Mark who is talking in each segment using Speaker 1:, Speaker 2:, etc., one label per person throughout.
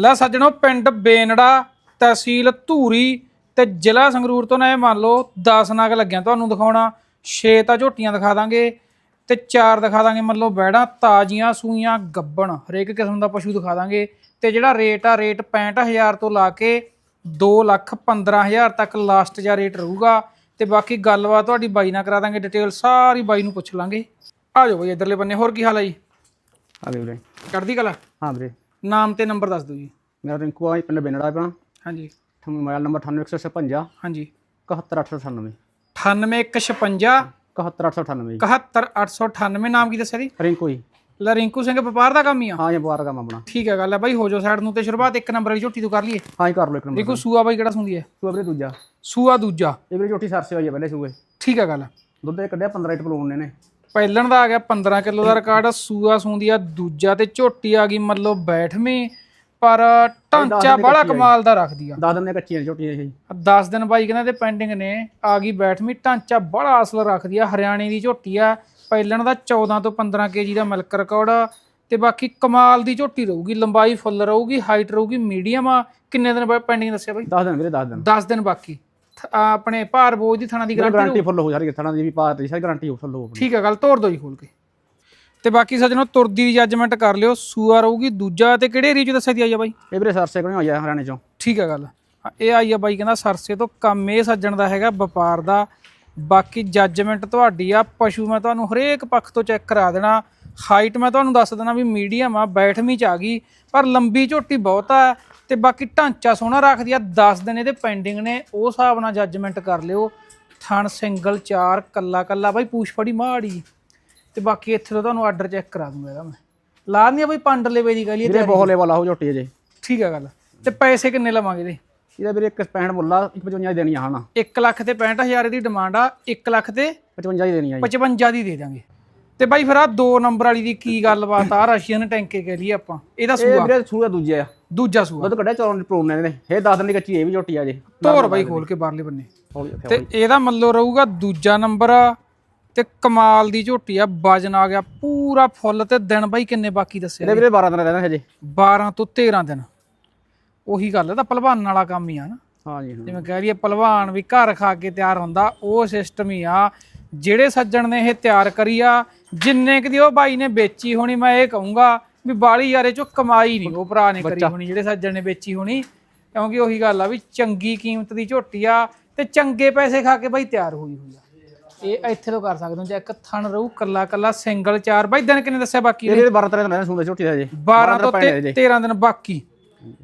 Speaker 1: ਲੈ ਸੱਜਣੋ ਪਿੰਡ ਬੇਨੜਾ ਤਹਿਸੀਲ ਧੂਰੀ ਤੇ ਜ਼ਿਲ੍ਹਾ ਸੰਗਰੂਰ ਤੋਂ ਨਾ ਇਹ ਮੰਨ ਲਓ 10 ਨਗ ਲੱਗਿਆ ਤੁਹਾਨੂੰ ਦਿਖਾਉਣਾ। 6 ਤਾਂ ਝੋਟੀਆਂ ਦਿਖਾ ਦਾਂਗੇ ਤੇ 4 ਦਿਖਾ ਦਾਂਗੇ ਮੰਨ ਲਓ ਬੈੜਾਂ ਤਾਜ਼ੀਆਂ ਸੂਈਆਂ ਗੱਬਣ ਹਰੇਕ ਕਿਸਮ ਦਾ ਪਸ਼ੂ ਦਿਖਾ ਦਾਂਗੇ ਤੇ ਜਿਹੜਾ ਰੇਟ ਆ ਰੇਟ 65000 ਤੋਂ ਲਾ ਕੇ 2 ਲੱਖ 15000 ਤੱਕ ਲਾਸਟ ਜਾਂ ਰੇਟ ਰਹੂਗਾ। ਤੇ ਬਾਕੀ ਗੱਲਬਾਤ ਤੁਹਾਡੀ ਬਾਈ ਨਾਲ ਕਰਾ ਦਾਂਗੇ ਡਿਟੇਲ ਸਾਰੀ ਬਾਈ ਨੂੰ ਪੁੱਛ ਲਾਂਗੇ। ਆ ਜਾਓ ਬਾਈ ਇਧਰਲੇ ਬੰਨੇ ਹੋਰ ਕੀ ਹਾਲ ਹੈ ਜੀ?
Speaker 2: ਆ ਵੀਰੇ।
Speaker 1: ਚੜ੍ਹਦੀ ਕਲਾ?
Speaker 2: ਹਾਂ ਵੀਰੇ।
Speaker 1: ਨਾਮ ਤੇ ਨੰਬਰ ਦੱਸ ਦਿਓ ਜੀ।
Speaker 2: ਮੇਰਾ ਰਿੰਕੂ ਆ ਜੀ, ਪਿੰਡ ਬੇਨੜਾ ਆਪਣਾ
Speaker 1: ਹਾਂਜੀ।
Speaker 2: ਮੋਬਾਈਲ ਨੰਬਰ 98156
Speaker 1: ਹਾਂਜੀ।
Speaker 2: 71898
Speaker 1: 98156
Speaker 2: 71898
Speaker 1: 71898 ਨਾਮ ਕੀ ਦੱਸਿਆ ਜੀ?
Speaker 2: ਰਿੰਕੂ ਜੀ।
Speaker 1: ਲੈ ਰਿੰਕੂ ਸਿੰਘ ਵਪਾਰ ਦਾ ਕੰਮ ਹੀ ਆ।
Speaker 2: ਹਾਂ ਇਹ ਬਾਰ ਕੰਮ ਆਪਣਾ।
Speaker 1: ਠੀਕ ਹੈ ਗੱਲ ਹੈ ਬਾਈ ਹੋ ਜਾਓ ਸਾਈਡ ਨੂੰ ਤੇ ਸ਼ੁਰੂਆਤ ਇੱਕ ਨੰਬਰ ਵਾਲੀ ਝੋਟੀ ਤੋਂ ਕਰ ਲਈਏ।
Speaker 2: ਹਾਂ ਹੀ ਕਰ ਲਓ ਇੱਕ ਨੰਬਰ
Speaker 1: ਰਿੰਕੂ ਸੂਆ ਬਾਈ ਕਿਹੜਾ ਸੁੰਦੀ ਹੈ?
Speaker 2: ਤੂੰ ਵੀਰੇ ਦੂਜਾ।
Speaker 1: ਸੂਆ ਦੂਜਾ।
Speaker 2: ਇਹ ਵੀਰੇ ਝੋਟੀ ਸਰਸੇ ਹੋਈ ਹੈ ਪਹਿਲੇ ਸੂਏ।
Speaker 1: ਠੀਕ ਹੈ ਗੱਲ
Speaker 2: ਦੁੱਧ ਇਹ ਕੱਢਿਆ 15 ਲੀਟਰ ਪਲੂਣ ਨੇ
Speaker 1: ਪਹਿਲਣ ਦਾ ਆ ਗਿਆ 15 ਕਿਲੋ ਦਾ ਰਿਕਾਰਡ ਸੂਆ ਸੁੰਦੀ ਆ ਦੂਜਾ ਤੇ ਝੋਟੀ ਆ ਗਈ ਮਤਲਬ ਬੈਠਵੀਂ ਪਰ ਢਾਂਚਾ ਬੜਾ ਕਮਾਲ ਦਾ ਰੱਖਦੀ ਆ।
Speaker 2: 10 ਦਿਨ ਕੱਚੀਆਂ ਝੋਟੀਆਂ ਇਹ।
Speaker 1: 10 ਦਿਨ ਬਾਈ ਕਹਿੰਦਾ ਤੇ ਪੈਂਡਿੰਗ ਨੇ ਆ ਗਈ ਬੈਠਵੀਂ ਢਾਂਚਾ ਬੜਾ ਅਸਲ ਰੱਖਦੀ ਆ ਹਰਿਆਣੇ ਦੀ ਝੋਟੀ ਆ ਪਹਿਲਣ ਦਾ 14 ਤੋਂ 15 ਕੇਜੀ ਦਾ ਮਿਲਕ ਰਿਕਾਰਡ ਆ ਤੇ ਬਾਕੀ ਕਮਾਲ ਦੀ ਝੋਟੀ ਰਹੂਗੀ ਲੰਬਾਈ ਫੁੱਲ ਰਹੂਗੀ ਹਾਈਟ ਰਹੂਗੀ ਮੀਡੀਅਮ ਆ ਕਿੰਨੇ ਦਿਨ ਬਾਅਦ ਪੈਂਡਿੰਗ ਦੱਸਿਆ ਬਾਈ?
Speaker 2: 10 ਦਿਨ ਵੀਰੇ 10 ਦਿਨ।
Speaker 1: 10 ਦਿਨ ਬਾਕੀ। ਆਪਣੇ ਭਾਰ ਬੋਝ ਦੀ ਥਣਾ ਦੀ ਗਾਰੰਟੀ
Speaker 2: ਗਾਰੰਟੀ ਫੁੱਲ ਹੋ ਸਾਰੀ ਥਣਾ ਦੀ ਵੀ ਪਾ ਤੇ ਸਾਰੀ ਗਾਰੰਟੀ ਹੋ ਫੁੱਲ ਹੋ ਆਪਣੀ।
Speaker 1: ਠੀਕ ਹੈ ਗੱਲ ਤੋੜ ਦੋ ਜੀ ਖੋਲ ਕੇ। ਤੇ ਬਾਕੀ ਸੱਜਣੋ ਤੁਰਦੀ ਦੀ ਜੱਜਮੈਂਟ ਕਰ ਲਿਓ ਸੂਆ ਰਹੂਗੀ ਦੂਜਾ ਤੇ ਕਿਹੜੇ ਏਰੀਆ ਚ ਦੱਸਿਆ ਦੀ ਆਈ ਆ ਬਾਈ?
Speaker 2: ਇਹ ਵੀਰੇ ਸਰਸੇ ਕੋਲ ਆਇਆ ਹਰਿਆਣੇ ਚੋਂ।
Speaker 1: ਠੀਕ ਹੈ ਗੱਲ। ਹਾਂ, ਇਹ ਆਈ ਆ ਬਾਈ ਕਹਿੰਦਾ ਸਰਸੇ ਤੋਂ ਕੰਮ ਇਹ ਸੱਜਣ ਦਾ ਹੈਗਾ ਵਪਾਰ ਦਾ। ਬਾਕੀ ਜੱਜਮੈਂਟ ਤੁਹਾਡੀ ਆ ਪਸ਼ੂ ਮੈਂ ਤੁਹਾਨੂੰ ਹਰੇਕ ਪੱਖ ਤੋਂ ਚੈੱਕ ਕਰਾ ਦੇਣਾ। ਹਾਈਟ ਮੈਂ ਤੁਹਾਨੂੰ ਦੱਸ ਦੇਣਾ ਵੀ ਮੀਡੀਅਮ ਆ ਬੈਠਵੀਂ ਚ ਆ ਗਈ ਪਰ ਲੰਬੀ ਝੋਟੀ ਬਹੁਤ ਆ। ਤੇ ਬਾਕੀ ਢਾਂਚਾ ਸੋਹਣਾ ਰੱਖਦੀ ਆ 10 ਦਿਨ ਇਹਦੇ ਪੈਂਡਿੰਗ ਨੇ ਉਹ ਹਿਸਾਬ ਨਾਲ ਜੱਜਮੈਂਟ ਕਰ ਲਿਓ। ਥਣ ਸਿੰਗਲ ਚਾਰ ਕੱਲਾ ਕੱਲਾ ਬਾਈ ਪੂਛ ਫੜੀ ਮਾੜੀ। ਤੇ ਬਾਕੀ ਇੱਥੇ ਤੋਂ ਤੁਹਾਨੂੰ ਆਰਡਰ ਚੈੱਕ ਕਰਾ ਦੂੰਗਾ ਇਹਦਾ ਮੈਂ। ਲਾ ਦਿੰਦੀ ਆ ਬਾਈ ਪੰਡ ਲੇਵੇ ਦੀ ਗੱਲ
Speaker 2: ਵੀਰੇ ਬਹੁਤ ਲੈਵਲ ਆ ਉਹ ਝੋਟੀ ਅਜੇ।
Speaker 1: ਠੀਕ ਹੈ ਗੱਲ। ਤੇ ਪੈਸੇ ਕਿੰਨੇ ਲਵਾਂਗੇ ਇਹਦੇ?
Speaker 2: ਇਹਦਾ ਵੀਰੇ ਇੱਕ 65 ਮੁੱਲਾ 55 ਦੇਣੀ ਆ ਹਨਾ
Speaker 1: 1 ਲੱਖ ਤੇ 65000 ਦੀ ਡਿਮਾਂਡ ਆ 1 ਲੱਖ ਤੇ
Speaker 2: 55 ਹੀ ਦੇਣੀ ਆ ਜੀ।
Speaker 1: 55 ਦੀ ਦੇ ਦਾਂਗੇ ਤੇ ਬਾਈ ਫਿਰ ਆ ਦੋ ਨੰਬਰ ਵਾਲੀ ਦੀ ਕੀ ਗੱਲਬਾਤ ਆ? ਰਸ਼ੀਅਨ ਟੈਂਕੇ ਕੇ ਲਈ ਆਪਾਂ। ਇਹਦਾ
Speaker 2: ਇਹ
Speaker 1: ਸੂਆ।
Speaker 2: ਵੀਰੇ ਸੂਆ ਦੂਜੇ ਆ।
Speaker 1: ਦੂਜਾ ਸੂਆ।
Speaker 2: ਦੁੱਧ ਕੱਢਿਆ 14 ਲੀਟਰ ਪਲੂਣ ਨੇ। ਇਹ 10 ਦਿਨ ਦੀ ਕੱਚੀ ਇਹ ਵੀ ਝੋਟੀ ਆ ਜੇ।
Speaker 1: ਤੋਰ ਬਾਈ ਖੋਲ ਕੇ ਬਾਹਰਲੇ ਬੰਨੇ।
Speaker 2: ਹੌਲੀ
Speaker 1: ਤੇ ਇਹਦਾ ਮੱਲੋ ਰਹੂਗਾ ਦੂਜਾ ਨੰਬਰ। ਤੇ ਕਮਾਲ ਦੀ ਝੋਟੀ ਆ ਵਜਨ ਆ ਗਿਆ ਪੂਰਾ ਫੁੱਲ ਤੇ ਦਿਨ ਬਾਈ ਕਿੰਨੇ ਬਾਕੀ ਦੱਸਿਆ
Speaker 2: ਇਹਦੇ ਵੀਰੇ 12 ਦਿਨ ਰਹਿਣਾ ਹਜੇ।
Speaker 1: 12 ਤੋਂ 13 ਦਿਨ। ਉਹੀ ਗੱਲ ਹੈ ਤਾਂ ਪਹਿਲਵਾਨ ਵਾਲਾ ਕੰਮ ਹੀ ਆ ਨਾ।
Speaker 2: ਹਾਂ ਜੀ ਹਾਂ
Speaker 1: ਜਿਵੇਂ ਕਹਿ ਰਹੀਏ ਪਹਿਲਵਾਨ ਵੀ ਘਰ ਖਾ ਕੇ ਤਿਆਰ ਹੁੰਦਾ ਉਹ ਸਿਸਟਮ ਹੀ ਆ। ਜਿਹੜੇ ਸੱਜਣ ਨੇ ਇਹ ਤਿਆਰ ਕਰੀ ਆ ਜਿੰਨੇ ਕਦੀ ਉਹ ਬਾਈ ਨੇ ਵੇਚੀ ਹੋਣੀ ਮੈਂ ਇਹ ਕਹੂੰਗਾ ਵੀ ਬਾਲੀ ਯਾਰੇ ਚੋਂ ਕਮਾਈ ਨਹੀਂ ਉਹ ਭਰਾ ਨੇ ਕਰੀ ਹੋਣੀ ਜਿਹੜੇ ਸੱਜਣ ਨੇ ਵੇਚੀ ਹੋਣੀ ਕਿਉਂਕਿ ਉਹੀ ਗੱਲ ਆ ਵੀ ਚੰਗੀ ਕੀਮਤ ਦੀ ਝੋਟੀ ਆ ਤੇ ਚੰਗੇ ਪੈਸੇ ਖਾ ਕੇ ਬਾਈ ਤਿਆਰ ਹੋਈ ਹੋਈ ਆ। ਇਹ ਇੱਥੇ ਤੋਂ ਕਰ ਸਕਦੇ ਹੋ ਚੈੱਕ ਥਣ ਰਹੂ ਕੱਲਾ ਕੱਲਾ ਸਿੰਗਲ ਚਾਰ ਬਾਈ ਦਿਨ ਕਿੰਨੇ ਦੱਸਿਆ ਬਾਕੀ
Speaker 2: ਇਹਦੇ 12 13 ਦਿਨ ਸੂਦਾ ਝੋਟੀ ਦਾ ਹਜੇ।
Speaker 1: 12 ਤੋਂ 13 ਦਿਨ ਬਾਕੀ।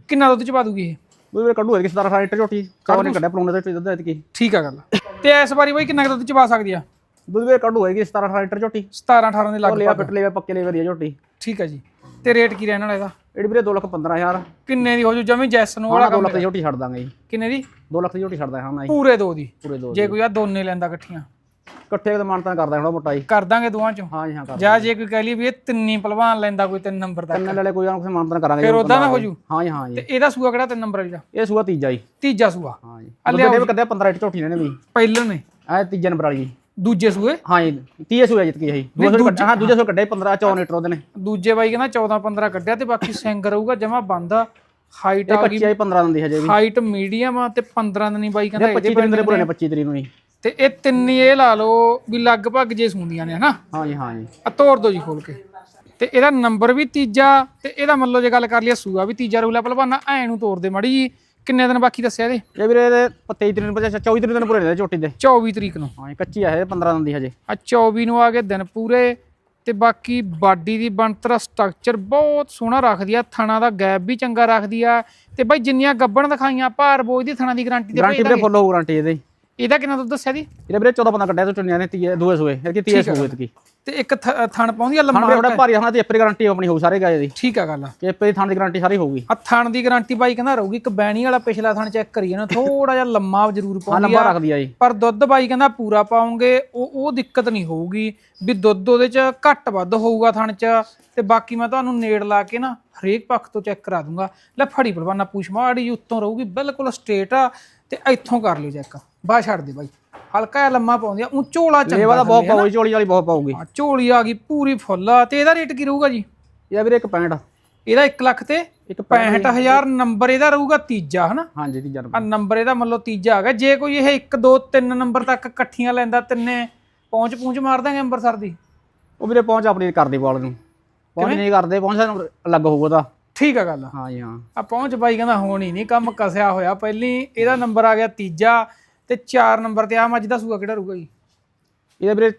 Speaker 1: ਕਿੰਨਾ ਦੁੱਧ ਚ ਪਾ ਦੂਗੀ ਇਹ?
Speaker 2: ਉਹ ਕੱਢੂ ਹੈਗੀ 17 ਲੀਟਰ ਝੋਟੀ ਚੌਂ ਨੇ ਕੱਢਿਆ ਪਲੂਣ ਦੇ ਦੁੱਧ ਐਤਕੀ
Speaker 1: ਠੀਕ ਆ ਗੱਲ। ਤੇ ਇਸ ਵਾਰੀ ਬਾਈ ਕਿੰਨਾ ਕੁ ਦੁੱਧ ਚ ਪਾ ਸਕਦੀ ਆ?
Speaker 2: ਦੁੱਧ ਕੱਢੂ ਹੈਗੀ 17 ਲੀਟਰ ਝੋਟੀ।
Speaker 1: 17 18 ਦੇ
Speaker 2: ਉਹ
Speaker 1: ਲੱਗ
Speaker 2: ਲਿਆ ਪਿੱਟ ਲਿਆ ਪੱਕੇ ਲਈ ਵਧੀਆ ਝੋਟੀ।
Speaker 1: ਠੀਕ ਹੈ ਜੀ। ਤੇ ਰੇਟ ਕੀ ਰਹਿਣ ਵਾਲਾ ਇਹਦਾ?
Speaker 2: ਇਹਦੀ ਵੀਰੇ 2 ਲੱਖ 15000
Speaker 1: ਕਿੰਨੇ ਦੀ ਹੋ ਜੂ ਜਮੀ ਜੈਸ ਨੂੰ ਵਾਲਾ
Speaker 2: 2 ਲੱਖ ਦੀ ਝੋਟੀ ਛੱਡ ਦਾਂਗੇ ਜੀ।
Speaker 1: ਕਿੰਨੇ ਦੀ?
Speaker 2: 2 ਲੱਖ ਦੀ ਝੋਟੀ ਛੱਡਦਾ ਹਾਂ ਜੀ
Speaker 1: ਪੂਰੇ ਦੋ ਦੀ।
Speaker 2: ਪੂਰੇ ਦੋ
Speaker 1: ਜੇ ਕੋਈ ਆ ਦੋਨੇ ਲੈਂਦਾ ਇਕੱਠੀਆਂ।
Speaker 2: ਇਕੱਠੇ ਦਾ ਮਾਨਤਾ ਕਰਦਾ ਹੁਣ ਮੋਟਾ ਜੀ।
Speaker 1: ਕਰ ਦਾਂਗੇ ਦੋਵਾਂ ਚੋਂ।
Speaker 2: ਹਾਂ ਜੀ ਹਾਂ ਕਰ
Speaker 1: ਜਾਂ ਜੇ ਕੋਈ ਕਹਿ ਲਈ ਵੀ ਇਹ ਤਿੰਨੀ ਪਹਿਲਵਾਨ ਲੈਂਦਾ ਕੋਈ ਤਿੰਨ ਨੰਬਰ ਦਾ
Speaker 2: ਕੰਨ ਵਾਲੇ ਕੋਈ ਨਾ ਕੋਈ ਮਾਨਤਾ ਕਰਾਂਗੇ
Speaker 1: ਫਿਰ ਉਦਾਂ ਦਾ ਹੋ ਜੂ
Speaker 2: ਹਾਂ ਜੀ ਹਾਂ ਜੀ।
Speaker 1: ਤੇ ਇਹਦਾ ਸੂਆ ਕਿਹੜਾ ਤਿੰਨ ਨੰਬਰ ਵਾਲੀ ਦਾ?
Speaker 2: ਇਹ ਸੂਆ ਤੀਜਾ ਜੀ।
Speaker 1: ਤੀਜਾ ਸੂਆ।
Speaker 2: ਹਾਂ ਜੀ। ਦੇ ਵੀ ਕੱਢਿਆ 15 ਲੀਟਰ ਝੋਟੀ ਨੇ ਵੀ।
Speaker 1: ਪਹਿਲਾਂ ਨੇ।
Speaker 2: ਇਹ ਤੀਜਾ ਨੰਬਰ ਵਾਲੀ ਜੀ।
Speaker 1: ਦੂਜੇ ਸੂਏ?
Speaker 2: ਹਾਂ ਜੀ ਤੀਏ ਸੂਆ ਜਿੱਤ ਗਈ ਹੈ ਦੂਜੇ ਕੱਢਿਆ ਹਾਂ ਦੂਜੇ ਸੂਆ ਕੱਢਿਆ 15 14 ਲੀਟਰ ਉਹਦੇ ਨੇ।
Speaker 1: ਦੂਜੇ ਬਾਈ ਕਹਿੰਦਾ 14 15 ਕੱਢਿਆ ਤੇ ਬਾਕੀ ਸਿੰਗ ਰਹੂਗਾ ਜਮਾ ਬੰਦ ਹਾਈਟ ਆ
Speaker 2: 25 ਆਈ 15 ਦਿਨ ਦੀ ਹਜੇ ਵੀ।
Speaker 1: ਹਾਈਟ ਮੀਡੀਅਮ ਆ ਤੇ 15 ਦਿਨ ਬਾਈ ਕਹਿੰਦਾ
Speaker 2: 25 ਦਿਨ ਦੇ ਪੂਰੇ ਨੇ 25 ਤਰੀਕ ਨੂੰ ਜੀ
Speaker 1: ਤੇ ਇਹ ਤਿੰਨ ਇਹ ਲਾ ਲਓ ਵੀ ਲਗਭਗ ਜੇ ਸੁੰਦੀਆਂ ਨੇ ਹਨਾ?
Speaker 2: ਹਾਂ ਜੀ ਹਾਂ ਜੀ।
Speaker 1: ਆ ਤੋੜ ਦੋ ਜੀ ਖੋਲ ਕੇ। ਤੇ ਇਹਦਾ ਨੰਬਰ ਵੀ ਤੀਜਾ ਤੇ ਇਹਦਾ ਮੰਨ ਲਓ ਜੇ ਗੱਲ ਕਰ ਲਈਏ ਸੂਆ ਵੀ ਤੀਜਾ ਰੂਲਾ ਪਹਿਲਵਾਨਾ ਐ ਨੂੰ ਤੋੜ ਦੇ ਮੜੀ ਜੀ। ਕਿੰਨੇ ਦਿਨ ਬਾਕੀ ਦੱਸਿਆ ਇਹਦੇ?
Speaker 2: ਇਹ ਵੀਰੇ ਇਹਦੇ 23 ਤਰੀਕ ਨੂੰ ਪਤਾ 24 ਤਰੀਕ ਨੂੰ ਪੂਰੇ ਨੇ ਝੋਟੀ ਦੇ।
Speaker 1: 24 ਤਰੀਕ ਨੂੰ।
Speaker 2: ਹਾਂ ਜੀ ਕੱਚੀ ਆ ਇਹ 15 ਦਿਨ ਦੀ ਹਜੇ।
Speaker 1: ਆ 24 ਨੂੰ ਆ ਗਏ ਦਿਨ ਪੂਰੇ ਤੇ ਬਾਕੀ ਬਾਡੀ ਦੀ ਬਣਤਰ ਸਟਰਕਚਰ ਬਹੁਤ ਸੋਹਣਾ ਰੱਖਦੀ ਆ ਥਣਾ ਦਾ ਗੈਪ ਵੀ ਚੰਗਾ ਰੱਖਦੀ ਆ ਤੇ ਬਾਈ ਜਿੰਨੀਆਂ ਗੱਬਣ ਦਿਖਾਈਆਂ ਭਾਰ ਬੋਝ ਦੀ ਥਣਾ ਦੀ ਗਾਰੰਟੀ ਦੇ
Speaker 2: ਗਾਰੰਟੀ ਵੀਰੇ ਫੁੱਲ ਹੋਊ ਗਾਰੰਟੀ ਇਹਦੇ।
Speaker 1: ਇਹਦਾ ਕਿੰਨਾ ਦੁੱਧ ਦੱਸਿਆ ਦੀ
Speaker 2: ਇਹਦੇ ਵੀਰੇ 14 ਬੰਦਾ ਕੱਢਿਆ ਤੋਂ ਚੁੰਨੀਆਂ ਨੇ ਤੀਏ ਦੂਏ ਸੂਏ ਇਹ ਕਿ ਤੀਏ ਸੂਏ ਤੇ ਕੀ
Speaker 1: ਤੇ ਇੱਕ ਥ- ਥਣ ਪਾਉਂਦੀ ਆ ਲੰਮਾ
Speaker 2: ਥੋੜਾ ਭਾਰੀ ਹਾਂ ਤੇ ਆਪਣੀ ਗਾਰੰਟੀ ਆਪਣੀ ਹੋਊ ਸਾਰੇ ਗਾਏ ਦੀ।
Speaker 1: ਠੀਕ ਆ ਗੱਲ।
Speaker 2: ਕਿ ਆਪਣੀ ਥਾਂ ਦੀ ਗਾਰੰਟੀ ਸਾਰੀ ਹੋਊਗੀ।
Speaker 1: ਆ ਥਣ ਦੀ ਗਾਰੰਟੀ ਬਾਈ ਕਹਿੰਦਾ ਰਹੂਗੀ ਇੱਕ ਬੈਣੀ ਵਾਲਾ ਪਿਛਲਾ ਥਣ ਚੈੱਕ ਕਰੀਏ ਨਾ ਥੋੜਾ ਜਿਹਾ ਲੰਮਾ ਜ਼ਰੂਰ
Speaker 2: ਹਾਂ
Speaker 1: ਪਾਉਂਦੀ
Speaker 2: ਲੰਬਾ
Speaker 1: ਆ।
Speaker 2: ਰੱਖਦੀ ਆ ਜੀ।
Speaker 1: ਪਰ ਦੁੱਧ ਬਾਈ ਕਹਿੰਦਾ ਪੂਰਾ ਪਾਉਂਗੇ ਉਹ ਉਹ ਦਿੱਕਤ ਨਹੀਂ ਹੋਊਗੀ ਵੀ ਦੁੱਧ ਉਹਦੇ ਚ ਘੱਟ ਵੱਧ ਹੋਊਗਾ ਥਣ ਚ ਤੇ ਬਾਕੀ ਮੈਂ ਤੁਹਾਨੂੰ ਨੇੜ ਲਾ ਕੇ ਨਾ ਹਰੇਕ ਪੱਖ ਤੋਂ ਚੈੱਕ ਕਰਾ ਦੂੰਗਾ। ਲੈ ਫੜੀ ਪਲਵਾਨਾ ਪੂਛ ਮਾੜੀ ਉੱਤੋਂ ਰਹੂਗੀ ਬਿਲਕੁਲ ਸਟ੍ਰੇਟ ਆ ਤੇ ਇੱਥੋਂ ਕਰ ਲਿਓ ਚੈੱਕ ਬਾਹ ਛੱਡ ਦੇ ਬਾਈ। ਹਲਕਾ ਜਿਹਾ ਲੰਮਾ ਪਾਉਂਦੀ ਆ ਉਹ ਝੋਲਾ
Speaker 2: ਲੇਵਾ
Speaker 1: ਚੰਗਾ
Speaker 2: ਦਾ ਬਹੁਤ ਪਾਊਗੀ ਝੋਲੀ ਵਾਲੀ ਬਹੁਤ ਪਾਊਗੀ
Speaker 1: ਆ, ਝੋਲੀ ਆ ਗਈ ਪੂਰੀ ਫੁੱਲ ਆ ਤੇ ਇਹਦਾ ਰੇਟ ਕੀ ਰਹੂਗਾ ਜੀ?
Speaker 2: ਇਹ ਵੀਰੇ ਇੱਕ 65
Speaker 1: ਇਹਦਾ 1 ਲੱਖ ਤੇ
Speaker 2: ਇੱਕ
Speaker 1: 65000 ਨੰਬਰ ਇਹਦਾ ਰਹੂਗਾ ਤੀਜਾ ਹਨਾ?
Speaker 2: ਹਾਂਜੀ ਤੀਜਾ
Speaker 1: ਆ
Speaker 2: ਨੰਬਰ
Speaker 1: ਨੰਬਰ ਇਹਦਾ ਮੰਨ ਲਓ ਤੀਜਾ ਹੈਗਾ ਜੇ ਕੋਈ ਇਹ 1 2 3 ਨੰਬਰ ਤੱਕ ਇਕੱਠੀਆਂ ਲੈਂਦਾ ਤਿੰਨੇ ਪਹੁੰਚ ਪੂੰਚ ਮਾਰ ਦਾਂਗੇ ਅੰਮ੍ਰਿਤਸਰ ਦੀ।
Speaker 2: ਉਹ ਵੀਰੇ ਪਹੁੰਚ ਆਪਣੀ ਕਰਦੇ ਬਾਲ ਨੂੰ। ਪਹੁੰਚ ਨਹੀਂ ਕਰਦੇ ਪਹੁੰਚ ਸਾਨੂੰ ਅਲੱਗ ਹੋਊਗਾ ਉਹਦਾ।
Speaker 1: ਠੀਕ ਆ ਗੱਲ।
Speaker 2: ਹਾਂ ਜੀ ਹਾਂ।
Speaker 1: ਆ ਪਹੁੰਚ ਬਾਈ ਕਹਿੰਦਾ ਹੋਣੀ ਨਹੀਂ ਕੰਮ ਕਸਿਆ ਹੋਇਆ। ਪਹਿਲੀ ਇਹਦਾ ਨੰਬਰ ਆ ਗਿਆ ਤੀਜਾ ਤੇ 4 ਨੰਬਰ ਤੇ ਆ ਮੱਝ ਦਾ ਸੂਆ ਕਿਹੜਾ ਰਹੂਗਾ ਜੀ?
Speaker 2: ਇਹਦੇ ਵੀਰੇ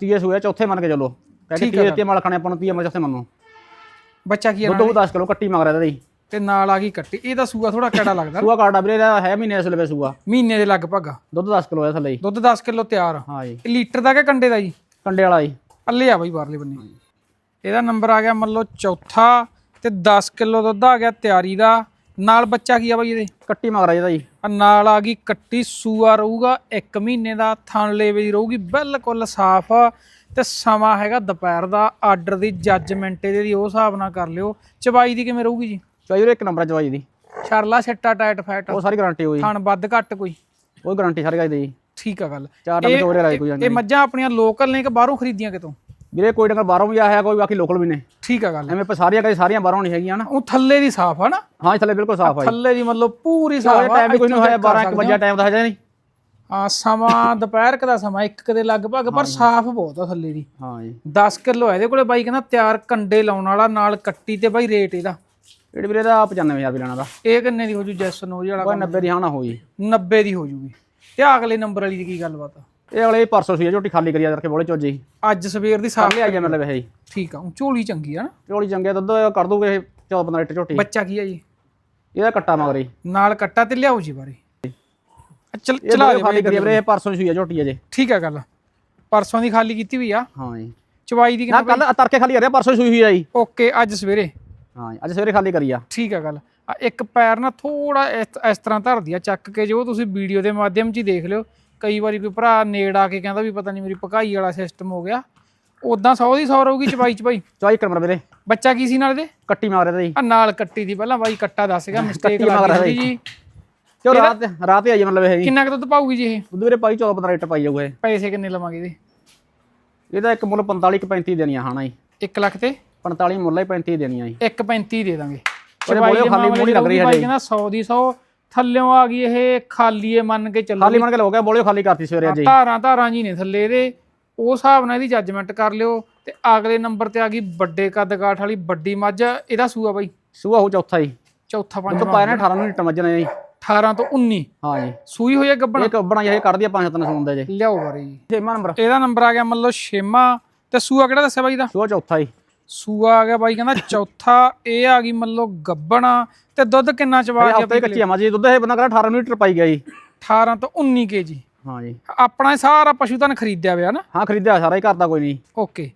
Speaker 2: ਤੀਏ ਸੂਆ ਚੌਥੇ ਮੰਨ ਕੇ ਚੱਲੋ। ਕਹਿੰਦੇ
Speaker 1: ਆ
Speaker 2: ਤੀਏ ਤੇ ਮਾਲ ਖਾਣੇ ਆਪਾਂ ਨੂੰ ਤੀਏ ਮਾਲ ਚੌਥੇ ਮੰਨੋ
Speaker 1: ਬੱਚਾ ਕੀ ਆ
Speaker 2: ਦੁੱਧ ਉਹ 10 ਕਿਲੋ ਕੱਟੀ ਮੰਗ ਰਿਹਾ ਇਹਦਾ ਜੀ।
Speaker 1: ਤੇ ਨਾਲ ਆ ਗਈ ਕੱਟੀ। ਇਹਦਾ ਸੂਆ ਥੋੜਾ ਕਿਹੜਾ ਲੱਗਦਾ?
Speaker 2: ਸੂਆ ਕਾਟਾ ਵੀਰੇ ਇਹਦਾ ਹੈ ਮਹੀਨੇ ਇਸ ਲਵੇ ਸੂਆ।
Speaker 1: ਮਹੀਨੇ ਦੇ ਲਗਭਗ। ਆ।
Speaker 2: ਦੁੱਧ 10 ਕਿਲੋ ਹੈ ਥੱਲੇ ਜੀ।
Speaker 1: ਦੁੱਧ 10 ਕਿਲੋ ਤਿਆਰ ਆ।
Speaker 2: ਹਾਂ ਜੀ।
Speaker 1: ਲੀਟਰ ਦਾ ਕਿ ਕੰਡੇ ਦਾ ਜੀ?
Speaker 2: ਕੰਡੇ ਵਾਲਾ ਜੀ।
Speaker 1: ਅੱਲੇ ਆ ਬਾਈ ਬਾਹਰਲੇ ਬੰਨੇ। ਇਹਦਾ ਨੰਬਰ ਆ ਗਿਆ ਮੰਨ ਲਓ ਚੌਥਾ ਤੇ 10 ਕਿਲੋ ਦੁੱਧ ਆ ਗਿਆ ਤਿਆਰੀ ਦਾ। ਨਾਲ ਬੱਚਾ ਕੀ ਆ ਬਾਈ ਇਹਦੇ?
Speaker 2: ਕੱਟੀ ਮੰਗ ਰਿਹਾ ਇਹਦਾ ਜੀ।
Speaker 1: ਆ ਨਾਲ ਆ ਗਈ ਕੱਟੀ ਸੂਆ ਰਹੂਗਾ 1 ਮਹੀਨੇ ਦਾ ਥਣ ਲੇਵੇ ਦੀ ਰਹੂਗੀ ਬਿਲਕੁਲ ਸਾਫ਼ ਤੇ ਸਮਾਂ ਹੈਗਾ ਦੁਪਹਿਰ ਦਾ ਆਰਡਰ ਦੀ ਜੱਜਮੈਂਟ ਇਹਦੇ ਦੀ ਉਹ ਹਿਸਾਬ ਨਾਲ ਕਰ ਲਿਓ। ਚਬਾਈ ਦੀ ਕਿਵੇਂ ਰਹੂਗੀ ਜੀ?
Speaker 2: ਚਾਹੀ ਵੀਰੇ ਇੱਕ ਨੰਬਰ ਚਵਾਈ ਦੀ।
Speaker 1: ਛਰਲਾ ਛੱਟਾ ਟਾਈਟ ਫੈਟ
Speaker 2: ਉਹ ਸਾਰੀ ਗਾਰੰਟੀ ਹੋਈ।
Speaker 1: ਥਣ ਵੱਧ ਘੱਟ ਕੋਈ?
Speaker 2: ਉਹ ਗਾਰੰਟੀ ਸਾਰੀ ਗਾਈ ਦੀ
Speaker 1: ਠੀਕ ਆ ਗੱਲ।
Speaker 2: ਚਾਰ ਨੰਬਰ ਚੋਰੇ ਲਾਏ ਕੋਈ
Speaker 1: ਇਹ ਮੱਝਾਂ ਆਪਣੀਆਂ ਲੋਕਲ ਨੇ ਕਿ ਬਾਹਰੋਂ ਖਰੀਦੀਆਂ ਕਿਤੋਂ?
Speaker 2: ਵੀਰੇ ਕੋਈ ਡੰਗਰ ਬਾਹਰੋਂ ਵੀ ਆਇਆ ਕੋਈ ਬਾਕੀ ਲੋਕਲ ਵੀ ਨੇ।
Speaker 1: ਠੀਕ ਆ ਗੱਲ।
Speaker 2: ਐਵੇਂ ਆਪਾਂ ਸਾਰੀਆਂ ਕਦੇ ਸਾਰੀਆਂ ਬਾਹਰੋਂ ਨਹੀਂ ਹੈਗੀਆਂ ਨਾ।
Speaker 1: ਉਹ ਥੱਲੇ ਦੀ ਸਾਫ਼ ਆ ਨਾ।
Speaker 2: ਹਾਂ ਜੀ, ਥੱਲੇ ਬਿਲਕੁਲ ਸਾਫ਼ ਜੀ।
Speaker 1: ਥੱਲੇ ਦੀ ਮਤਲਬ ਪੂਰੀ ਸਾਫ਼ ਆ
Speaker 2: ਟਾਈਮ ਵੀ ਕੋਈ ਨਹੀਂ ਹੋਇਆ
Speaker 1: check ਕਰ
Speaker 2: 12 1 ਵਜੇ ਟਾਈਮ ਦਾ ਹਜੇ ਨਹੀਂ।
Speaker 1: ਹਾਂ ਸਮਾਂ ਦੁਪਹਿਰ ਕ ਦਾ ਸਮਾਂ ਇੱਕ ਕੁ ਦੇ ਲਗਭਗ ਪਰ ਸਾਫ਼ ਬਹੁਤ ਆ ਥੱਲੇ ਦੀ।
Speaker 2: ਹਾਂ ਜੀ।
Speaker 1: 10 ਕਿਲੋ ਇਹਦੇ ਕੋਲੇ ਬਾਈ ਕਹਿੰਦਾ ਤਿਆਰ ਕੰਡੇ ਲਾਉਣ ਵਾਲਾ ਨਾਲ ਕੱਟੀ ਤੇ ਬਾਈ ਰੇਟ ਇਹਦਾ।
Speaker 2: ਜਿਹੜੀ ਵੀਰੇ ਦਾ 95000 ਵੀ ਲੈਣਾ ਦਾ।
Speaker 1: ਇਹ ਕਿੰਨੇ ਦੀ ਹੋ ਜੂ ਜੈਸਨ ਹੋ ਵਾਲਾ
Speaker 2: ਕੋਈ 90 ਦੀ ਹਾਂ ਨਾ ਹੋਈ
Speaker 1: 90 ਦੀ ਹੋ ਜੂਗੀ। ਤੇ ਅਗਲੇ ਨੰਬਰ ਵਾਲੀ ਦੀ ਕੀ ਗੱਲਬਾਤ ਆ?
Speaker 2: ਇਹ ਅਗਲੇ ਪਰਸੋਂ ਸੀ ਝੋਟੀ ਖਾਲੀ ਕਰੀ ਆ ਕਰਕੇ ਬੋਲੇ ਚੋਜੀ।
Speaker 1: ਅੱਜ ਸਵੇਰ ਦੀ ਸਾਫ਼
Speaker 2: ਆਈ ਜਾ ਮਤਲਬ ਇਹ ਜੀ
Speaker 1: ਠੀਕ ਆ ਝੋਲੀ ਚੰਗੀ ਆ ਨਾ।
Speaker 2: ਝੋਲੀ ਚੰਗੇ ਦੁੱਧ ਕਰ ਦੂਗੇ 14 15 ਲੀਟਰ ਝੋਟੀ।
Speaker 1: ਬੱਚਾ ਕੀ ਆ ਜੀ?
Speaker 2: ਇਹਦਾ ਕੱਟਾ ਮਗਰੀ
Speaker 1: ਨਾਲ ਕੱਟਾ ਤੇ ਲਿਆਓ ਜੀ ਬਾਰੇ। ਆ ਚਲ
Speaker 2: ਇਹ
Speaker 1: ਚਲਾ ਦੇ
Speaker 2: ਖਾਲੀ ਕਰੀ ਆ ਵੀਰੇ ਇਹ ਪਰਸੋਂ ਸੀ ਆ ਝੋਟੀ ਅਜੇ।
Speaker 1: ਠੀਕ ਆ ਗੱਲ। ਪਰਸੋਂ ਦੀ ਖਾਲੀ ਕੀਤੀ ਹੋਈ ਆ।
Speaker 2: ਹਾਂ ਜੀ।
Speaker 1: ਚਵਾਈ ਦੀ
Speaker 2: ਨਾ
Speaker 1: ਕਿੰਨਾ
Speaker 2: ਕੱਲ ਤੜਕੇ ਖਾਲੀ ਕਰਿਆ ਪਰਸੋਂ ਸੂਈ ਹੋਈ ਆ ਜੀ।
Speaker 1: ਓਕੇ ਅੱਜ ਸਵੇਰੇ।
Speaker 2: ਹਾਂ ਅੱਜ ਸਵੇਰੇ ਖਾਲੀ ਕਰੀ ਆ।
Speaker 1: ਠੀਕ ਆ ਗੱਲ। ਆ ਇੱਕ ਪੈਰ ਨਾ ਥੋੜਾ ਇਸ ਇਸ ਤਰ੍ਹਾਂ ਧਰਦੀ ਆ ਚੱਕ ਕੇ ਜੋ ਤੁਸੀਂ ਵੀਡੀਓ ਦੇ ਮਾਧਿਅਮ 'ਚ ਹੀ ਦੇਖ ਲਿਓ। ਕਈ ਵਾਰੀ ਕੋਈ ਭਰਾ ਨੇੜ ਆ ਕੇ ਕਹਿੰਦਾ ਵੀ ਪਤਾ ਨਹੀਂ ਮੇਰੀ ਪਕਾਈ ਵਾਲਾ ਸਿਸਟਮ ਹੋ ਗਿਆ। ਉਦਾਂ 100 ਦੀ 100 ਰਹੂਗੀ ਚਬਾਈ ਚਬਾਈ।
Speaker 2: ਚੌਈ ਕਰਮਰ ਵੀਰੇ।
Speaker 1: ਬੱਚਾ ਕੀ ਸੀ ਨਾਲ ਇਹਦੇ
Speaker 2: ਕੱਟੀ ਮਾਰ ਰਿਹਾ ਜੀ
Speaker 1: ਆ ਨਾਲ ਕੱਟੀ ਦੀ ਪਹਿਲਾਂ ਬਾਈ ਕੱਟਾ ਦੱਸੇਗਾ ਮਿਸਟੇਕ
Speaker 2: ਕੱਟੀ ਮਾਰ
Speaker 1: ਲੱਗ
Speaker 2: ਰਿਹਾ
Speaker 1: ਗਈ ਜੀ।
Speaker 2: ਚੋ ਰਾਤ ਰਾਤ ਹੀ ਆਈ ਆ ਮਤਲਬ ਇਹ। ਜੀ
Speaker 1: ਕਿੰਨਾ ਕੁ ਦੁੱਧ ਪਾਊਗੀ ਜੀ ਇਹ?
Speaker 2: ਦੁੱਧ ਵੀਰੇ ਪਾਈ 14 15 ਲੀਟਰ ਪਾਈ ਜਾਊਗਾ ਇਹ।
Speaker 1: ਪੈਸੇ ਕਿੰਨੇ ਲਵਾਂਗੇ ਇਹਦੇ?
Speaker 2: ਇਹਦਾ ਇੱਕ ਮੁੱਲ 45 ਕਿ 35 ਦੇਣੀਆਂ ਹਾਂ ਨਾ ਜੀ।
Speaker 1: 1 ਲੱਖ ਤੇ?
Speaker 2: 45 ਮੁੱਲ ਹੀ 35 ਦੇਣੀਆਂ ਜੀ।
Speaker 1: 1.35 ਦੇ ਦਾਂਗੇ। ਦੇ
Speaker 2: ਖਾਲੀ
Speaker 1: ਮਾਮਲੇ
Speaker 2: ਮੂੰਹ ਨਹੀਂ ਲੱਗ ਰਹੀ
Speaker 1: ਬਾਈ
Speaker 2: ਹਜੇ।
Speaker 1: ਕਹਿੰਦਾ 100 ਦੀ 100 ਥੱਲਿਓਂ ਆ ਗਈ ਇਹ ਖਾਲੀਏ ਮੰਨ ਕੇ ਚੱਲੋ
Speaker 2: ਖਾਲੀ ਮੰਨ ਕੇ ਲੋ ਗਿਆ ਬੋਲੇ ਖਾਲੀ ਕਰਤੀ ਸਵੇਰੇ ਹੀ।
Speaker 1: ਧਾਰਾਂ ਧਾਰਾਂ ਜੀ ਨੇ ਥੱਲੇ ਇਹਦੇ। ਉਹ ਹਿਸਾਬ ਨਾਲ ਇਹਦੀ ਜੱਜਮੈਂਟ ਕਰ ਲਿਓ ਤੇ ਅਗਲੇ ਨੰਬਰ ਤੇ ਆ ਗਈ ਵੱਡੇ ਕੱਦ ਕਾਠ ਵਾਲੀ ਵੱਡੀ ਮੱਝ। ਇਹਦਾ ਸੂਆ ਬਾਈ।
Speaker 2: ਸੂਆ ਹੋ ਚੌਥਾ ਜੀ।
Speaker 1: ਚੌਥਾ ਪੰਜਵਾਂ।
Speaker 2: ਪਾਇਆ ਨੇ 18 ਨੂੰ ਲੀਟਰ ਮੱਝਣੇ ਜੀ
Speaker 1: 18 ਤੋਂ 19
Speaker 2: ਹਾਂ ਜੀ।
Speaker 1: ਸੂਈ ਹੋਈ ਹੈ ਗੱਬਣ?
Speaker 2: ਇਹ ਕੱਬਣਾ ਇਹ ਕੱਢਦੀ ਆ ਪੰਜ ਸੱਤ ਸੁਣਦੇ ਜੇ।
Speaker 1: ਲਿਆਓ ਬਾਰੇ ਜੀ
Speaker 2: ਛੇਵਾਂ ਨੰਬਰ
Speaker 1: ਇਹਦਾ ਨੰਬਰ ਆ ਗਿਆ ਮੰਨ ਲਓ ਛੇਵਾਂ। ਤੇ ਸੂਆ ਕਿਹੜਾ ਦੱਸਿਆ ਬਾਈ ਦਾ
Speaker 2: ਸੂਆ ਚੌਥਾ ਜੀ।
Speaker 1: ਸੂਆ ਆ ਗਿਆ ਬਾਈ ਕਹਿੰਦਾ ਚੌਥਾ ਇਹ ਆ ਗਈ ਮੰਨ ਲਓ ਗੱਬਣਾ ਤੇ ਦੁੱਧ ਕਿੰਨਾ ਚਵਾ ਗਿਆ
Speaker 2: ਹਫ਼ਤੇ ਕੱਚੀ ਆ ਮੱਝ ਜੀ ਦੁੱਧ ਇਹ ਬੰਦਾ ਕਹਿੰਦਾ 18 ਨੂੰ ਲੀਟਰ ਪਾਈ ਗਿਆ ਜੀ।
Speaker 1: 18 ਤੋਂ 19 ਕੇਜੀ।
Speaker 2: ਹਾਂ ਜੀ।
Speaker 1: ਆਪਣਾ ਸਾਰਾ ਪਸ਼ੂ ਧਨ ਖਰੀਦਿਆ ਹੋਇਆ ਨਾ?
Speaker 2: ਹਾਂ ਖਰੀਦਿਆ ਸਾਰਾ ਹੀ ਕਰਦਾ ਕੋਈ ਨਹੀਂ।
Speaker 1: ਓਕੇ।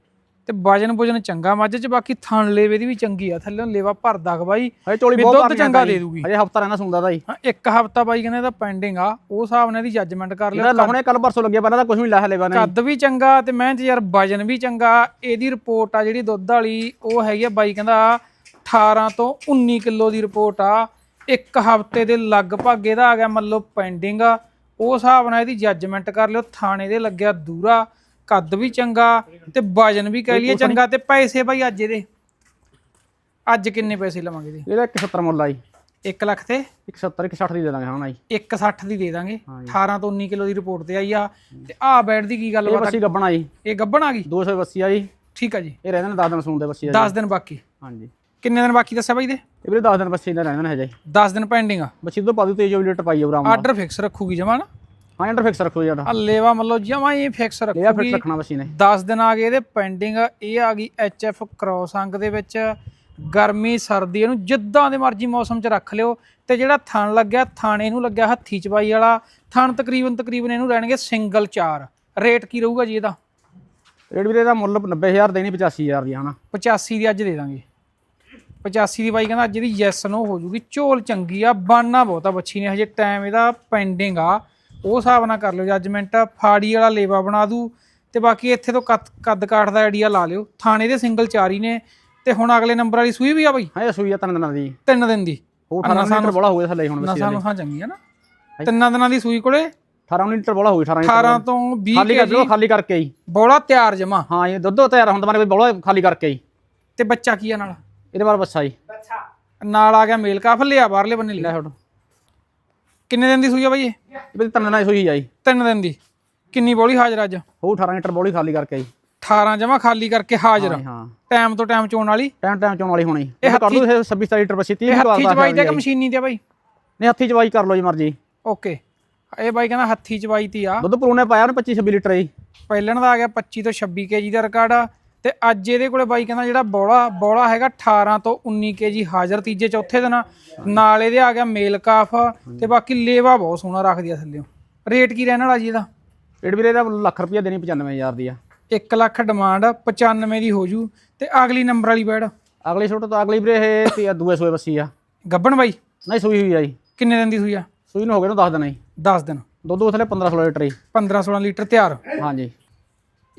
Speaker 1: ਤੇ ਵਜਨ ਵਜਨ ਚੰਗਾ ਮੱਝ ਚ ਬਾਕੀ ਥਣ ਲੇਵੇ ਦੀ ਵੀ ਚੰਗੀ ਆ ਥੱਲੇ ਲੇਵਾ ਭਰਦਾ ਕ ਬਾਈ।
Speaker 2: ਹਜੇ ਚੋਲੀ ਬਹੁਤ
Speaker 1: ਦੁੱਧ ਚੰਗਾ। ਦੇ ਦੂਗੀ।
Speaker 2: ਹਜੇ ਹਫਤਾ ਰਹਿਣਾ ਸੁਣਦਾ ਦਾ ਜੀ
Speaker 1: ਹਾਂ ਇੱਕ ਹਫਤਾ ਬਾਈ ਕਹਿੰਦੇ ਇਹਦਾ ਪੈਂਡਿੰਗ ਆ ਉਹ ਹਿਸਾਬ ਨਾਲ ਇਹਦੀ ਜੱਜਮੈਂਟ ਕਰ ਲਿਓ।
Speaker 2: ਲਾਉਣੇ ਕੱਲ ਪਰਸੋਂ ਲੱਗਿਆ ਪਹਿਲਾਂ ਤਾਂ ਕੁਝ ਵੀ ਲਾਹ ਲੈਵਾ ਨਹੀਂ।
Speaker 1: ਕੱਦ ਵੀ ਚੰਗਾ ਤੇ ਮੈਂ ਯਾਰ ਵਜਨ ਵੀ ਚੰਗਾ ਇਹਦੀ ਰਿਪੋਰਟ ਆ ਜਿਹੜੀ ਦੁੱਧ ਵਾਲੀ ਉਹ ਹੈਗੀ ਆ ਬਾਈ ਕਹਿੰਦਾ 18 ਤੋਂ 19 ਕਿਲੋ ਦੀ ਰਿਪੋਰਟ ਆ। ਇੱਕ ਹਫ਼ਤੇ ਦੇ ਲਗਭਗ ਇਹਦਾ ਆ ਗਿਆ ਮੰਨ ਲਓ ਪੈਂਡਿੰਗ ਉਹ ਹਿਸਾਬ ਨਾਲ ਇਹਦੀ ਜੱਜਮੈਂਟ ਕਰ ਲਿਓ ਥਾਣੇ ਦੇ ਲੱਗਿਆ ਦੂਰਾ ਕੱਦ ਵੀ ਚੰਗਾ ਤੇ ਵਜਨ ਵੀ ਕਹਿ ਲਈਏ ਚੰਗਾ ਤੇ ਪੈਸੇ ਬਾਈ ਅੱਜ ਇਹਦੇ। ਅੱਜ ਕਿੰਨੇ ਪੈਸੇ ਲਵਾਂਗੇ ਇਹਦੇ?
Speaker 2: ਇਹਦਾ 170 ਮੁੱਲ ਆ ਜੀ।
Speaker 1: 1 ਲੱਖ ਤੇ?
Speaker 2: 170 160 ਦੀ ਦੇ ਦਾਂਗੇ ਹਾਂ ਨਾ ਜੀ
Speaker 1: 160 ਦੀ ਦੇ ਦਾਂਗੇ।
Speaker 2: ਹਾਂ
Speaker 1: 18 ਤੋਂ 19 ਕਿਲੋ ਦੀ ਰਿਪੋਰਟ ਤੇ ਆਈ ਆ। ਤੇ ਆਹ ਬੈਡ ਦੀ ਕੀ ਗੱਲ
Speaker 2: ਇਹ
Speaker 1: ਬਾਤ
Speaker 2: ਬੱਸੀ ਗੱਬਣਾ ਜੀ।
Speaker 1: ਇਹ ਗੱਬਣ ਆ ਗਈ?
Speaker 2: 200 ਬੱਸੀ ਆ ਜੀ।
Speaker 1: ਠੀਕ ਆ ਜੀ।
Speaker 2: ਇਹ ਰਹਿੰਦੇ ਨੇ 10 ਦਿਨ ਸੁਣਦੇ ਬੱਸੀ ਆ
Speaker 1: 10 ਦਿਨ ਬਾਕੀ।
Speaker 2: ਹਾਂਜੀ
Speaker 1: ਕਿੰਨੇ ਦਿਨ ਬਾਕੀ ਦੱਸਿਆ ਬਾਈ ਦੇ
Speaker 2: ਇਹ ਵੀਰੇ 10 ਦਿਨ ਬੱਸੀ ਦਾ ਰਹਿੰਦੇ ਨੇ ਹਜੇ।
Speaker 1: 10 ਦਿਨ ਪੈਂਡਿੰਗ ਆ।
Speaker 2: ਬੱਸੀ ਤੋਂ ਪਾਦੂ ਤੇਜ ਲੀਟਰ ਪਾਈ ਆ ਬਰਾਮ
Speaker 1: ਆਰਡਰ ਫਿਕਸ ਰੱਖੂਗੀ ਜਮਾ ਨਾ।
Speaker 2: ਹਾਂ ਅੰਡਰ ਫਿਕਸ ਰੱਖੋ ਜਿਹੜਾ
Speaker 1: ਆ ਲੇਵਾ ਮਤਲਬ ਜਮਾ ਇਹ ਫਿਕਸ
Speaker 2: ਆ
Speaker 1: ਰੱਖੂਗੀ।
Speaker 2: ਫਿਕਸ ਰੱਖਣਾ ਬੱਸੀ ਨੇ
Speaker 1: 10 ਦਿਨ ਆ ਗਏ ਇਹਦੇ ਪੈਂਡਿੰਗ ਇਹ ਆ ਗਈ ਐਫ ਕ੍ਰੋਸ ਅੰਗ ਦੇ ਵਿੱਚ। ਗਰਮੀ ਸਰਦੀ ਇਹਨੂੰ ਜਿੱਦਾਂ ਦੇ ਮਰਜ਼ੀ ਮੌਸਮ 'ਚ ਰੱਖ ਲਿਓ। ਤੇ ਜਿਹੜਾ ਥਣ ਲੱਗਿਆ ਥਾਣੇ ਨੂੰ ਲੱਗਿਆ ਹੱਥੀ ਚਬਾਈ ਵਾਲਾ। ਥਣ ਤਕਰੀਬਨ ਤਕਰੀਬਨ ਇਹਨੂੰ ਰਹਿਣਗੇ ਸਿੰਗਲ 4 ਰੇਟ ਕੀ ਰਹੂਗਾ ਜੀ ਇਹਦਾ?
Speaker 2: ਰੇਟ ਵੀਰੇ ਦਾ ਮੁੱਲ 90000 ਦੇਣੀ 85000 ਦੀ ਹਨਾ।
Speaker 1: 85 ਦੀ ਅੱਜ ਦੇ ਦਾਂਗੇ। 85 ਦੀ ਬਾਈ ਕਹਿੰਦਾ ਅੱਜ ਦੀ ਯੈਸ ਨੋ ਹੋ ਜੂਗੀ। ਝੋਲ ਚੰਗੀ ਆ ਬਾਨਾ ਬਹੁਤਾ ਬੱਚੀ ਨੇ। ਹਜੇ ਟਾਈਮ ਇਹਦਾ ਪੈਂਡਿੰਗ ਆ। ਉਹ ਹਿਸਾਬ ਨਾਲ ਕਰ ਲਿਓ ਜੱਜਮੈਂਟ ਫਾੜੀ ਵਾਲਾ ਲੇਵਾ ਬਣਾ ਦੂ ਤੇ ਬਾਕੀ ਇੱਥੇ ਤੋਂ ਕੱਦ ਕੱਦ ਕਾਠ ਦਾ ਆਈਡੀਆ ਲਾ ਲਿਓ। ਥਾਣੇ ਦੇ ਸਿੰਗਲ ਚਾਰ ਹੀ ਨੇ ਤੇ ਹੁਣ ਅਗਲੇ ਨੰਬਰ ਵਾਲੀ ਸੂਈ ਵੀ ਆ ਬਾਈ?
Speaker 2: ਹਾਂ ਇਹ ਸੂਈ ਆ ਤਿੰਨ ਦਿਨਾਂ ਦੀ।
Speaker 1: ਤਿੰਨ ਦਿਨ ਦੀ।
Speaker 2: ਉਹ 18 ਲੀਟਰ ਬੋਲਾ ਹੋਊਗਾ ਥੱਲੇ ਹੁਣ
Speaker 1: ਨਸਾਂ ਨੂੰ ਹਾਂ ਚੰਗੀ ਆ ਨਾ। ਤਿੰਨਾਂ ਦਿਨਾਂ ਦੀ ਸੂਈ ਕੋਲੇ
Speaker 2: 18 ਲੀਟਰ ਬੋਲਾ ਹੋਊਗਾ 18
Speaker 1: 18 ਤੋਂ 20
Speaker 2: ਖਾਲੀ ਕਰ ਦਿਓ ਖਾਲੀ ਕਰਕੇ ਹੀ।
Speaker 1: ਬੋਲਾ ਤਿਆਰ ਜਮਾ।
Speaker 2: ਹਾਂ ਇਹ ਦੁੱਧ ਤਿਆਰ ਹੁੰਦਾ ਮਾਰੇ ਬੋਲਾ ਖਾਲੀ ਕਰਕੇ ਹੀ।
Speaker 1: ਤੇ ਬੱਚਾ ਕੀ ਆ ਨਾਲ?
Speaker 2: ਇਹਦੇ ਬਾਅਦ ਬੱਸਾ ਜੀ
Speaker 1: ਨਾਲ ਆ ਗਿਆ ਮੇਲ ਕਾਫ ਲਿਆ ਬਾਹਰਲੇ ਬੰਨੇ ਲਿਆ
Speaker 2: ਲੈ ਛੋਟੋ
Speaker 1: ਕਿੰਨੇ ਦਿਨ ਦੀ ਸੂਈ ਆ ਬਾਈ ਇਹ?
Speaker 2: ਵੀ ਤਿੰਨ ਨਾਲ ਸੋਈ ਜਾਈ
Speaker 1: ਤਿੰਨ ਦਿਨ ਦੀ। ਕਿੰਨੀ ਬੋਲੀ ਹਾਜ਼ਰ ਅੱਜ?
Speaker 2: ਉਹ 18 ਲੀਟਰ ਬੋਲੀ ਖਾਲੀ ਕਰਕੇ ਆਈ
Speaker 1: 18 ਜਮਾ ਖਾਲੀ ਕਰਕੇ ਹਾਜ਼ਰ।
Speaker 2: ਹਾਂ, ਹਾਂ।
Speaker 1: ਟਾਈਮ ਤੋਂ ਟਾਈਮ ਚੋਣ ਵਾਲੀ?
Speaker 2: ਟਾਈਮ ਟਾਈਮ ਚੋਣ ਵਾਲੀ ਹੋਣੀ।
Speaker 1: ਇਹ
Speaker 2: ਕਰ ਲੂ 26 27 ਲੀਟਰ ਬੱਸੀ 30
Speaker 1: ਇਹ
Speaker 2: ਕਿਲੋ
Speaker 1: ਹੱਥੀ ਚਵਾਈ ਤੇ ਕਿ ਮਸ਼ੀਨੀ ਤੇ ਆ ਬਾਈ?
Speaker 2: ਨਹੀਂ ਹੱਥੀ ਚਵਾਈ ਕਰ ਲਓ ਜੀ ਮਰਜ਼ੀ।
Speaker 1: ਓਕੇ। ਇਹ ਬਾਈ ਕਹਿੰਦਾ ਹੱਥੀ ਚਵਾਈ ਤੀ ਆ।
Speaker 2: ਦੁੱਧ ਪਰੂਨੇ ਪਾਇਆ ਉਹਨੇ 25 26 ਲੀਟਰ ਜੀ।
Speaker 1: ਪਹਿਲਣ ਦਾ ਆ ਗਿਆ 25 ਤੋਂ 26 ਕੇਜੀ ਦਾ ਰਿਕਾਰਡ। ਆ ਤੇ ਅੱਜ ਇਹਦੇ ਕੋਲੇ ਬਾਈ ਕਹਿੰਦਾ ਜਿਹੜਾ ਬੋਲਾ ਬੋਲਾ ਹੈਗਾ 18 ਤੋਂ 19 ਕੇਜੀ ਹਾਜ਼ਰ ਤੀਜੇ ਚੌਥੇ ਦਿਨ। ਨਾਲ ਇਹਦੇ ਆ ਗਿਆ ਮੇਲ ਕਾਫ ਤੇ ਬਾਕੀ ਲੇਵਾ ਬਹੁਤ ਸੋਹਣਾ ਰੱਖਦੀ ਆ ਥੱਲਿਓ। ਰੇਟ ਕੀ ਰਹਿਣ ਵਾਲਾ ਜੀ ਇਹਦਾ?
Speaker 2: ਰੇਟ ਵੀਰੇ ਦਾ ਲੱਖ ਰੁਪਇਆ ਦੇਣੀ 95000 ਦੀ ਆ।
Speaker 1: 1 ਲੱਖ ਡਿਮਾਂਡ 95 ਦੀ ਹੋ ਜੂ ਤੇ ਅਗਲੀ ਨੰਬਰ ਵਾਲੀ ਬੈਡ?
Speaker 2: ਅਗਲੀ ਛੋਟੋ ਤਾਂ ਅਗਲੀ ਵੀਰੇ ਇਹ ਤੇ ਦੂਏ ਸੂਏ ਬੱਸੀ ਆ।
Speaker 1: ਗੱਬਣ ਬਾਈ?
Speaker 2: ਨਹੀਂ ਸੂਈ ਹੋਈ ਆ ਜੀ।
Speaker 1: ਕਿੰਨੇ ਦਿਨ ਦੀ ਸੂਈ ਆ?
Speaker 2: ਸੂਈ ਨੂੰ ਹੋ ਗਏ ਨੂੰ 10 ਦਿਨ ਜੀ
Speaker 1: 10 ਦਿਨ।
Speaker 2: ਦੁੱਧ ਉਥਲੇ 15 16 ਲੀਟਰ ਜੀ
Speaker 1: 15 16 ਲੀਟਰ ਤਿਆਰ।
Speaker 2: ਹਾਂਜੀ।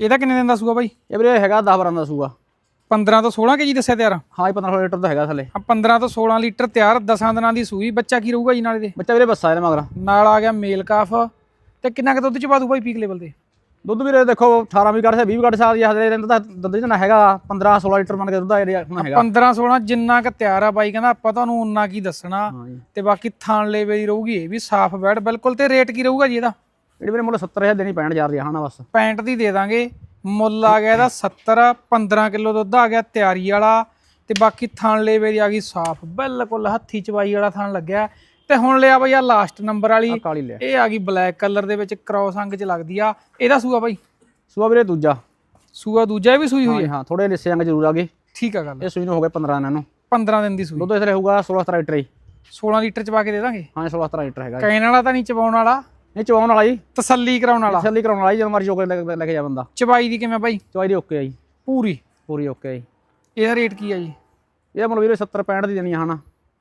Speaker 1: ਇਹਦਾ ਕਿੰਨੇ ਦਿਨ ਦਾ ਸੂਆ ਬਾਈ?
Speaker 2: ਇਹ ਵੀਰੇ ਹੈਗਾ 10 12 ਦਾ ਸੂਆ।
Speaker 1: 15 ਤੋਂ 16 ਕੇਜੀ ਦੱਸਿਆ ਤਿਆਰ?
Speaker 2: ਹਾਂ ਜੀ 15 16 ਲੀਟਰ ਦਾ ਹੈਗਾ ਥੱਲੇ।
Speaker 1: ਆ 15 ਤੋਂ 16 ਲੀਟਰ ਤਿਆਰ 10 ਦਿਨਾਂ ਦੀ ਸੂਈ। ਬੱਚਾ ਕੀ ਰਹੂਗਾ ਜੀ ਨਾਲ ਇਹਦੇ?
Speaker 2: ਬੱਚਾ ਵੀਰੇ ਬੱਸਾ ਇਹਦੇ ਮਗਰ।
Speaker 1: ਨਾਲ ਆ ਗਿਆ ਮੇਲ ਕਾਫ। ਤੇ ਕਿੰਨਾ ਕੁ ਦੁੱਧ ਚ ਪਾ ਦੂ ਬਾਈ ਪੀਕ ਲੈਵਲ ਤੇ
Speaker 2: ਦੁੱਧ ਵੀਰੇ ਦੇਖੋ 18 ਵੀ ਕੱਢ ਸਕਦੇ 20 ਵੀ ਕੱਢ ਸਕਦੀ ਆ ਹਲੇ ਦਿਨ ਤਾਂ ਦੁੱਧ ਜਿਹੜਾ ਹੈਗਾ। 15 16 ਲੀਟਰ ਮੰਨ ਕੇ ਦੁੱਧ ਆ ਜਿਹੜਾ ਹੁਣ ਹੈਗਾ।
Speaker 1: 15 16 ਜਿੰਨਾ ਕ ਤਿਆਰ ਆ ਬਾਈ ਕਹਿੰਦਾ ਆਪਾਂ ਤੁਹਾਨੂੰ ਉਨਾ ਕੀ ਦੱਸਣਾ।
Speaker 2: ਹਾਂ
Speaker 1: ਤੇ ਬਾਕੀ ਥਾਣ ਲੇਵੇ ਦੀ ਰਹੂਗੀ ਇਹ ਵੀ ਸਾਫ਼ ਬੈਡ ਬਿਲਕੁਲ ਤੇ ਰੇਟ ਕੀ ਰਹੂਗਾ ਜੀ ਇਹਦਾ?
Speaker 2: ਜਿਹੜੀ ਵੀਰੇ ਮੁੱਲ 70000 ਦੇਣੀ 65000 ਦੀ ਆ ਹਨਾ ਬਸ।
Speaker 1: 65 ਦੀ ਦੇ ਦਾਂਗੇ। ਮੁੱਲ ਆ ਗਿਆ ਇਹਦਾ 70 15 ਕਿਲੋ ਦੁੱਧ ਆ ਗਿਆ ਤਿਆਰੀ ਵਾਲਾ। ਤੇ ਬਾਕੀ ਥਾਣ ਲੇਵੇ ਦੀ ਆ ਗਈ ਸਾਫ਼। ਬਿਲਕੁਲ ਹੱਥੀ ਚਵਾਈ ਵਾਲਾ ਥਾਣ ਲੱਗਿਆ। ਤੇ ਹੁਣ ਲਿਆ ਬਈ ਆ ਲਾਸਟ ਨੰਬਰ ਵਾਲੀ। ਇਹ ਆ ਗਈ ਬਲੈਕ ਕਲਰ ਦੇ ਵਿੱਚ ਕ੍ਰੋਸ ਅੰਗ ਚ ਲੱਗਦੀ ਆ। ਇਹਦਾ ਸੂਆ ਬਾਈ?
Speaker 2: ਸੂਆ ਵੀਰੇ ਦੂਜਾ।
Speaker 1: ਸੂਆ ਦੂਜਾ ਵੀ ਸੂਈ ਹੋਈ
Speaker 2: ਹਾਂ
Speaker 1: ਹੈ?
Speaker 2: ਥੋੜੇ ਲਿੱਸੇ ਅੰਗ ਜ਼ਰੂਰ ਆ ਗਏ।
Speaker 1: ਠੀਕ ਆ ਗੱਲ।
Speaker 2: ਇਹ ਸੂਈ ਨੂੰ ਹੋ ਗਏ 15 ਦਿਨਾਂ ਨੂੰ।
Speaker 1: 15 ਦਿਨ ਦੀ ਸੂਈ।
Speaker 2: ਦੁੱਧ ਇਸਲੇ ਹੋਊਗਾ 16 17 ਲੀਟਰ ਜੀ
Speaker 1: 16 ਲੀਟਰ ਚ ਪਾ ਕੇ ਦੇ ਦਾਂਗੇ?
Speaker 2: ਹਾਂ 16 17 ਲੀਟਰ ਹੈਗਾ।
Speaker 1: ਕਹਿਣ ਵਾਲਾ ਤਾਂ ਨਹੀਂ ਚਬਾਉਣ ਵਾਲਾ।
Speaker 2: ਨਹੀਂ ਚਵਾਉਣ ਵਾਲਾ ਜੀ।
Speaker 1: ਤਸੱਲੀ ਕਰਾਉਣ ਵਾਲਾ।
Speaker 2: ਤਸੱਲੀ ਕਰਾਉਣ ਵਾਲਾ ਜੀ ਜਦੋਂ ਮਰਜ਼ੀ ਚੋਕੇ ਲੈ ਕੇ ਜਾ ਬੰਦਾ।
Speaker 1: ਚਬਾਈ ਦੀ ਕਿਵੇਂ ਬਾਈ?
Speaker 2: ਚਵਾਈ ਦੀ ਓਕੇ ਆ ਜੀ।
Speaker 1: ਪੂਰੀ?
Speaker 2: ਪੂਰੀ ਓਕੇ ਆ ਜੀ।
Speaker 1: ਇਹਦਾ ਰੇਟ ਕੀ ਆ ਜੀ?
Speaker 2: ਇਹ ਮੁੱਲ ਵੀਰੇ 70 65 ਦੀ ਦੇਣੀ ਆ ਹਨਾ।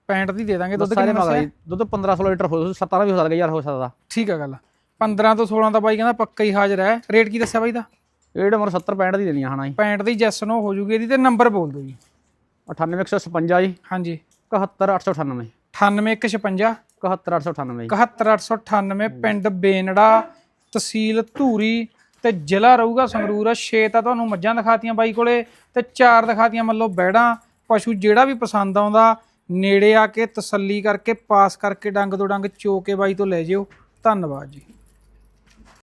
Speaker 1: 65 ਦੀ ਦੇ ਦਾਂਗੇ ਦੁੱਧ ਕਿੰਨਾ
Speaker 2: ਜੀ। ਦੁੱਧ 15 16 ਲੀਟਰ ਹੋ 17 ਵੀ ਹੋ ਸਕਦਾ ਯਾਰ ਹੋ ਸਕਦਾ।
Speaker 1: ਠੀਕ ਆ ਗੱਲ। 15 ਤੋਂ 16 ਦਾ ਬਾਈ ਕਹਿੰਦਾ ਪੱਕਾ ਹੀ ਹਾਜ਼ਰ ਹੈ। ਰੇਟ ਕੀ ਦੱਸਿਆ ਬਾਈ ਦਾ?
Speaker 2: ਇਹ ਮੁੱਲ 70 65 ਦੀ ਦੇਣੀ ਆ ਹਨਾ ਜੀ।
Speaker 1: 65 ਦੀ ਜੈਸ ਨੋ ਹੋ ਜੂਗੀ ਇਹਦੀ ਤੇ ਨੰਬਰ ਬੋਲ ਦਿਓ ਜੀ।
Speaker 2: 98156 ਜੀ।
Speaker 1: ਹਾਂਜੀ।
Speaker 2: 71898
Speaker 1: 98156
Speaker 2: 71898
Speaker 1: 71898 ਪਿੰਡ ਬੇਨੜਾ, ਤਹਿਸੀਲ ਧੂਰੀ ਤੇ ਜ਼ਿਲ੍ਹਾ ਰਹੂਗਾ ਸੰਗਰੂਰ। 6 ਤਾਂ ਤੁਹਾਨੂੰ ਮੱਝਾਂ ਦਿਖਾਤੀਆਂ ਬਾਈ ਕੋਲੇ ਤੇ 4 ਦਿਖਾਤੀਆਂ ਮੰਨ ਲਓ ਬੈੜਾਂ। ਪਸ਼ੂ ਜਿਹੜਾ ਵੀ ਪਸੰਦ ਆਉਂਦਾ, ਨੇੜੇ ਆ ਕੇ ਤਸੱਲੀ ਕਰਕੇ, ਪਾਸ ਕਰਕੇ ਡੰਗ ਤੋਂ ਡੰਗ ਚੋ ਕੇ ਬਾਈ ਤੋਂ ਲੈ ਜਿਓ। ਧੰਨਵਾਦ ਜੀ।